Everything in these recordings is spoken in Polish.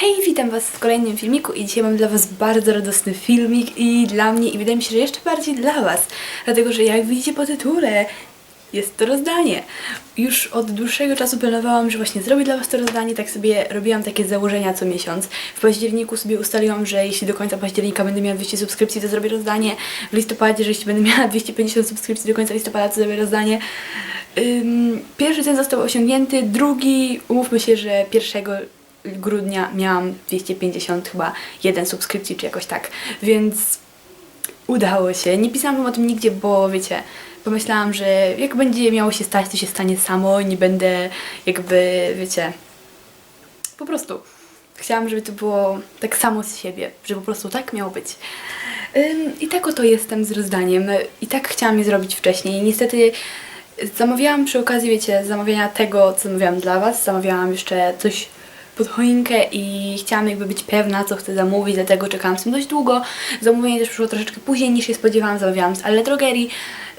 Hej, witam Was w kolejnym filmiku i dzisiaj mam dla Was bardzo radosny filmik i dla mnie i wydaje mi się, że jeszcze bardziej dla Was, dlatego że jak widzicie po tytule jest to rozdanie. Już od dłuższego czasu planowałam, że właśnie zrobię dla Was to rozdanie, tak sobie robiłam takie założenia co miesiąc. W październiku sobie ustaliłam, że jeśli do końca października będę miała 200 subskrypcji, to zrobię rozdanie. W listopadzie, że jeśli będę miała 250 subskrypcji do końca listopada, to zrobię rozdanie. Ym, pierwszy cel został osiągnięty, drugi, umówmy się, że pierwszego grudnia miałam 250 chyba jeden subskrypcji, czy jakoś tak, więc udało się. Nie pisałam o tym nigdzie, bo wiecie, pomyślałam, że jak będzie miało się stać, to się stanie samo, nie będę jakby, wiecie, po prostu chciałam, żeby to było tak samo z siebie, że po prostu tak miało być. I tak oto jestem z rozdaniem. I tak chciałam je zrobić wcześniej. Niestety zamawiałam przy okazji, wiecie, zamawiania tego, co zamawiałam dla Was, zamawiałam jeszcze coś pod choinkę i chciałam jakby być pewna, co chcę zamówić, dlatego czekałam z tym dość długo. Zamówienie też przyszło troszeczkę później niż się spodziewałam, zamawiałam z Ale Drogerii,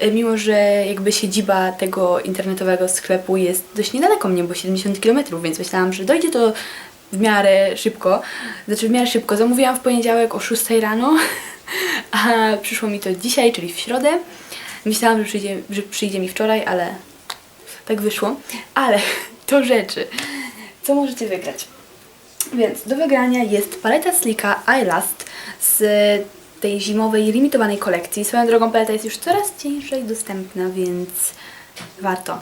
y, mimo że jakby siedziba tego internetowego sklepu jest dość niedaleko mnie, bo 70 km, więc myślałam, że dojdzie to w miarę szybko. Znaczy w miarę szybko. Zamówiłam w poniedziałek o 6 rano, a przyszło mi to dzisiaj, czyli w środę. Myślałam, że przyjdzie, że przyjdzie mi wczoraj, ale tak wyszło. Ale do rzeczy. Co możecie wygrać? Więc do wygrania jest paleta Slika iLast z tej zimowej limitowanej kolekcji. Swoją drogą paleta jest już coraz ciężej dostępna, więc warto.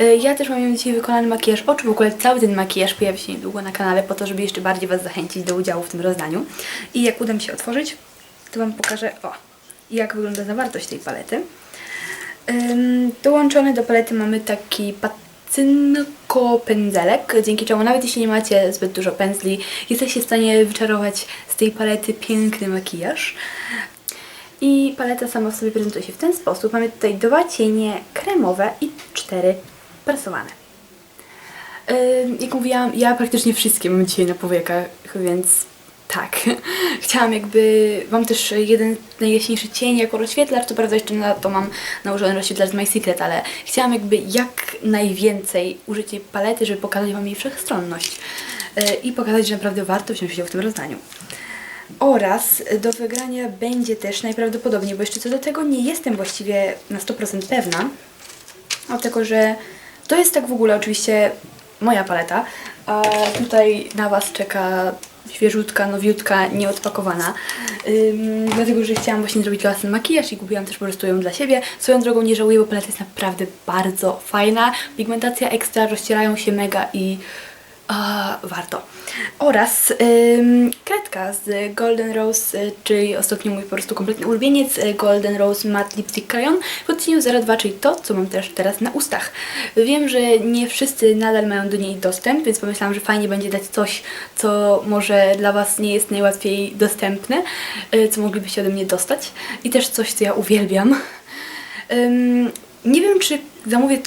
Y, Ja też mam dzisiaj wykonany makijaż oczu, w ogóle cały ten makijaż pojawi się niedługo na kanale po to, żeby jeszcze bardziej Was zachęcić do udziału w tym rozdaniu. I jak uda mi się otworzyć, to Wam pokażę, o, jak wygląda zawartość tej palety. Dołączony do palety mamy taki pacynko pędzelek, dzięki czemu nawet jeśli nie macie zbyt dużo pędzli, jesteście w stanie wyczarować z tej palety piękny makijaż. I paleta sama w sobie prezentuje się w ten sposób. Mamy tutaj dwa cienie kremowe i cztery prasowane. Jak mówiłam, ja praktycznie wszystkie mam dzisiaj na powiekach, więc tak. Chciałam jakby, mam też jeden najjaśniejszy cień jako rozświetlacz, co prawda jeszcze na to mam nałożony rozświetlacz z My Secret, ale chciałam jakby jak najwięcej użyć tej palety, żeby pokazać Wam jej wszechstronność yy, i pokazać, że naprawdę warto wziąć udział w tym rozdaniu. Oraz do wygrania będzie też najprawdopodobniej, bo jeszcze co do tego nie jestem właściwie na 100% pewna, Dlatego, że to jest tak w ogóle oczywiście moja paleta, a tutaj na Was czeka świeżutka, nowiutka, nieodpakowana. Ym, dlatego, że chciałam właśnie zrobić dla ten makijaż i kupiłam też po prostu ją dla siebie. Swoją drogą nie żałuję, bo paleta jest naprawdę bardzo fajna. Pigmentacja ekstra, rozcierają się mega i warto. Oraz ym, kredka z Golden Rose, y, czyli ostatnio mój po prostu kompletny ulubieniec, y, Golden Rose Matte Lipstick Crayon w odcieniu 02, czyli to, co mam też teraz na ustach. Wiem, że nie wszyscy nadal mają do niej dostęp, więc pomyślałam, że fajnie będzie dać coś, co może dla Was nie jest najłatwiej dostępne, y, co moglibyście ode mnie dostać i też coś, co ja uwielbiam. Ym, nie wiem, czy zamówię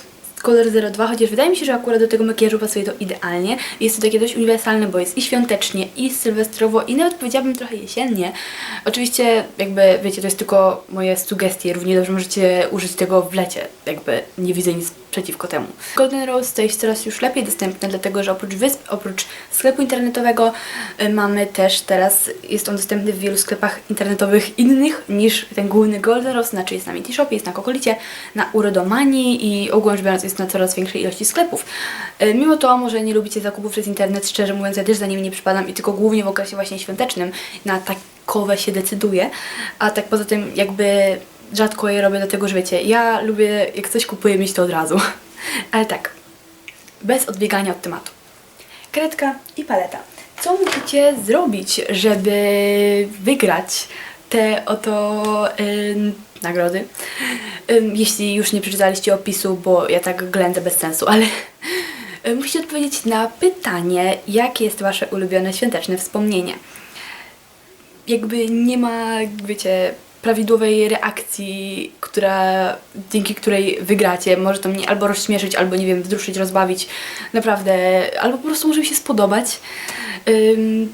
kolor 02, chociaż wydaje mi się, że akurat do tego makijażu pasuje to idealnie. Jest to takie dość uniwersalne, bo jest i świątecznie, i sylwestrowo, i nawet powiedziałabym trochę jesiennie. Oczywiście, jakby wiecie, to jest tylko moje sugestie, równie dobrze możecie użyć tego w lecie, jakby nie widzę nic przeciwko temu. Golden Rose staje się coraz już lepiej dostępne, dlatego że oprócz wysp, oprócz sklepu internetowego y, mamy też teraz, jest on dostępny w wielu sklepach internetowych innych niż ten główny Golden Rose, znaczy jest na Minty Shopie, jest na Kokolicie, na Urodomanii i ogólnie rzecz biorąc jest na coraz większej ilości sklepów. Y, Mimo to może nie lubicie zakupów przez internet, szczerze mówiąc ja też za nimi nie przypadam i tylko głównie w okresie właśnie świątecznym na takowe się decyduję, a tak poza tym jakby rzadko je robię dlatego, że wiecie, ja lubię jak coś kupuję mieć to od razu. Ale tak, bez odbiegania od tematu. Kredka i paleta. Co musicie zrobić, żeby wygrać te oto ym, nagrody? Ym, jeśli już nie przeczytaliście opisu, bo ja tak ględzę bez sensu, ale musicie odpowiedzieć na pytanie, jakie jest wasze ulubione świąteczne wspomnienie jakby nie ma, wiecie, prawidłowej reakcji, która, dzięki której wygracie. Może to mnie albo rozśmieszyć, albo nie wiem, wzruszyć, rozbawić. Naprawdę, albo po prostu może mi się spodobać. Ym,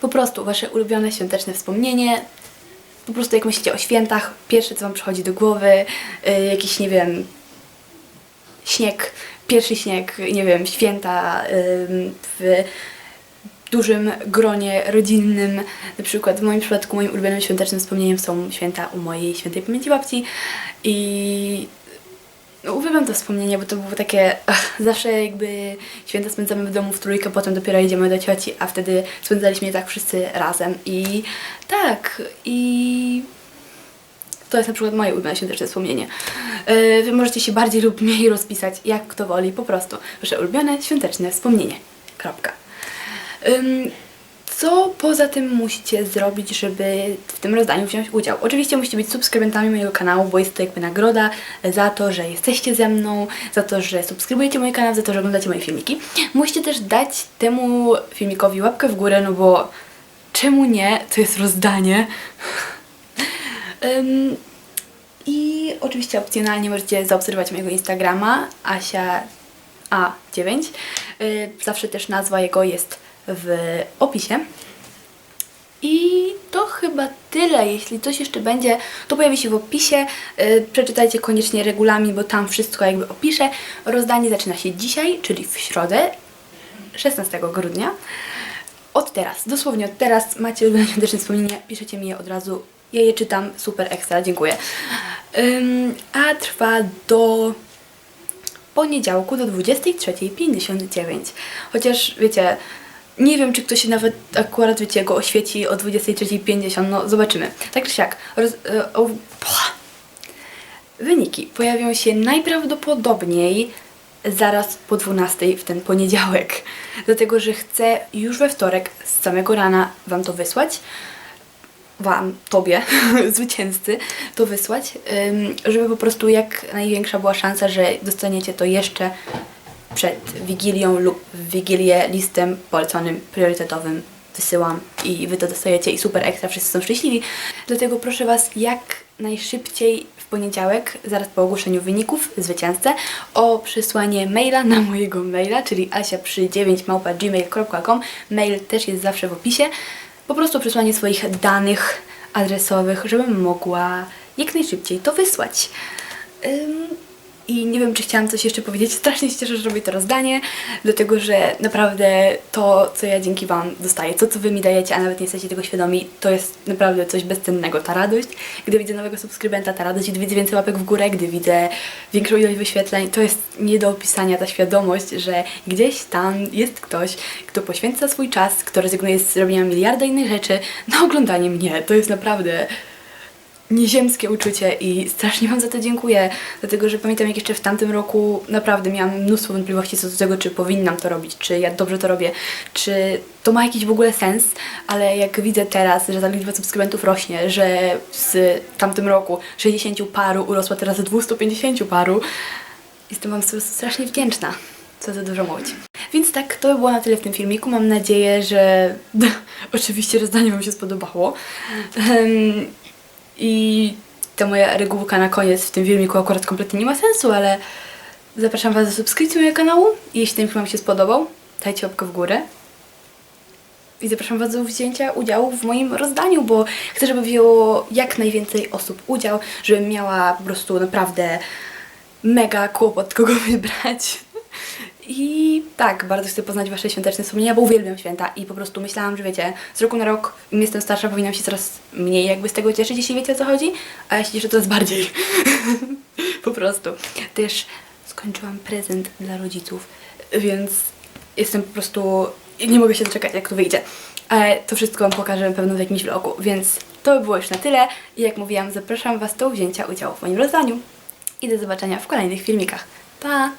po prostu wasze ulubione świąteczne wspomnienie. Po prostu jak myślicie o świętach, pierwsze co wam przychodzi do głowy, y, jakiś, nie wiem, śnieg, pierwszy śnieg, nie wiem, święta ym, w dużym gronie rodzinnym. Na przykład w moim przypadku moim ulubionym świątecznym wspomnieniem są święta u mojej świętej pamięci babci i no, uwielbiam to wspomnienie, bo to było takie zawsze jakby święta spędzamy w domu w trójkę, potem dopiero idziemy do cioci, a wtedy spędzaliśmy je tak wszyscy razem i tak i to jest na przykład moje ulubione świąteczne wspomnienie. Yy, Wy możecie się bardziej lub mniej rozpisać, jak kto woli, po prostu. Wasze ulubione świąteczne wspomnienie. Kropka. Co poza tym musicie zrobić, żeby w tym rozdaniu wziąć udział? Oczywiście musicie być subskrybentami mojego kanału, bo jest to jakby nagroda za to, że jesteście ze mną, za to, że subskrybujecie mój kanał, za to, że oglądacie moje filmiki. Musicie też dać temu filmikowi łapkę w górę, no bo czemu nie? To jest rozdanie. Ym, I oczywiście opcjonalnie możecie zaobserwować mojego Instagrama Asia A9. Y, Zawsze też nazwa jego jest w opisie. I to chyba tyle. Jeśli coś jeszcze będzie, to pojawi się w opisie. Y, Przeczytajcie koniecznie regulamin, bo tam wszystko jakby opiszę. Rozdanie zaczyna się dzisiaj, czyli w środę, 16 grudnia. Od teraz, dosłownie od teraz macie ulubione świąteczne wspomnienia, piszecie mi je od razu. Ja je czytam, super ekstra, dziękuję. A trwa do poniedziałku do 23.59. Chociaż wiecie, nie wiem, czy ktoś się nawet akurat, wiecie, go oświeci o 23.50, no zobaczymy. Tak czy siak, roz, e, o, wyniki pojawią się najprawdopodobniej zaraz po 12 w ten poniedziałek. Dlatego, że chcę już we wtorek z samego rana Wam to wysłać. Wam, Tobie, zwycięzcy, to wysłać, żeby po prostu jak największa była szansa, że dostaniecie to jeszcze przed Wigilią lub w Wigilię listem poleconym, priorytetowym wysyłam i Wy to dostajecie i super ekstra, wszyscy są szczęśliwi. Dlatego proszę Was jak najszybciej w poniedziałek, zaraz po ogłoszeniu wyników, zwycięzcę, o przysłanie maila na mojego maila, czyli asia przy 9 gmail.com. Mail też jest zawsze w opisie. Po prostu przysłanie swoich danych adresowych, żebym mogła jak najszybciej to wysłać. I nie wiem, czy chciałam coś jeszcze powiedzieć. Strasznie się cieszę, że robię to rozdanie, dlatego że naprawdę to, co ja dzięki Wam dostaję, to, co Wy mi dajecie, a nawet nie jesteście tego świadomi, to jest naprawdę coś bezcennego. Ta radość, gdy widzę nowego subskrybenta, ta radość, gdy widzę więcej łapek w górę, gdy widzę większą ilość wyświetleń, to jest nie do opisania ta świadomość, że gdzieś tam jest ktoś, kto poświęca swój czas, kto rezygnuje z robienia miliarda innych rzeczy na oglądanie mnie. To jest naprawdę nieziemskie uczucie i strasznie Wam za to dziękuję, dlatego że pamiętam jak jeszcze w tamtym roku naprawdę miałam mnóstwo wątpliwości co do tego, czy powinnam to robić, czy ja dobrze to robię, czy to ma jakiś w ogóle sens, ale jak widzę teraz, że ta liczba subskrybentów rośnie, że z tamtym roku 60 paru urosła teraz do 250 paru, jestem Wam strasznie wdzięczna. Co za dużo mówić. Więc tak, to by było na tyle w tym filmiku. Mam nadzieję, że oczywiście rozdanie Wam się spodobało. I ta moja regułka na koniec w tym filmiku akurat kompletnie nie ma sensu, ale zapraszam Was do subskrypcji mojego kanału. Jeśli ten film Wam się spodobał, dajcie łapkę w górę. I zapraszam Was do wzięcia udziału w moim rozdaniu, bo chcę, żeby wzięło jak najwięcej osób udział, żebym miała po prostu naprawdę mega kłopot, kogo wybrać. I tak, bardzo chcę poznać Wasze świąteczne wspomnienia, bo uwielbiam święta i po prostu myślałam, że wiecie, z roku na rok im jestem starsza, powinnam się coraz mniej jakby z tego cieszyć, jeśli wiecie o co chodzi, a jeśli cieszę, to jest bardziej. po prostu. Też skończyłam prezent dla rodziców, więc jestem po prostu... nie mogę się doczekać, jak to wyjdzie. Ale to wszystko Wam pokażę pewno w jakimś vlogu, więc to by było już na tyle i jak mówiłam, zapraszam Was do wzięcia udziału w moim rozdaniu i do zobaczenia w kolejnych filmikach. Pa!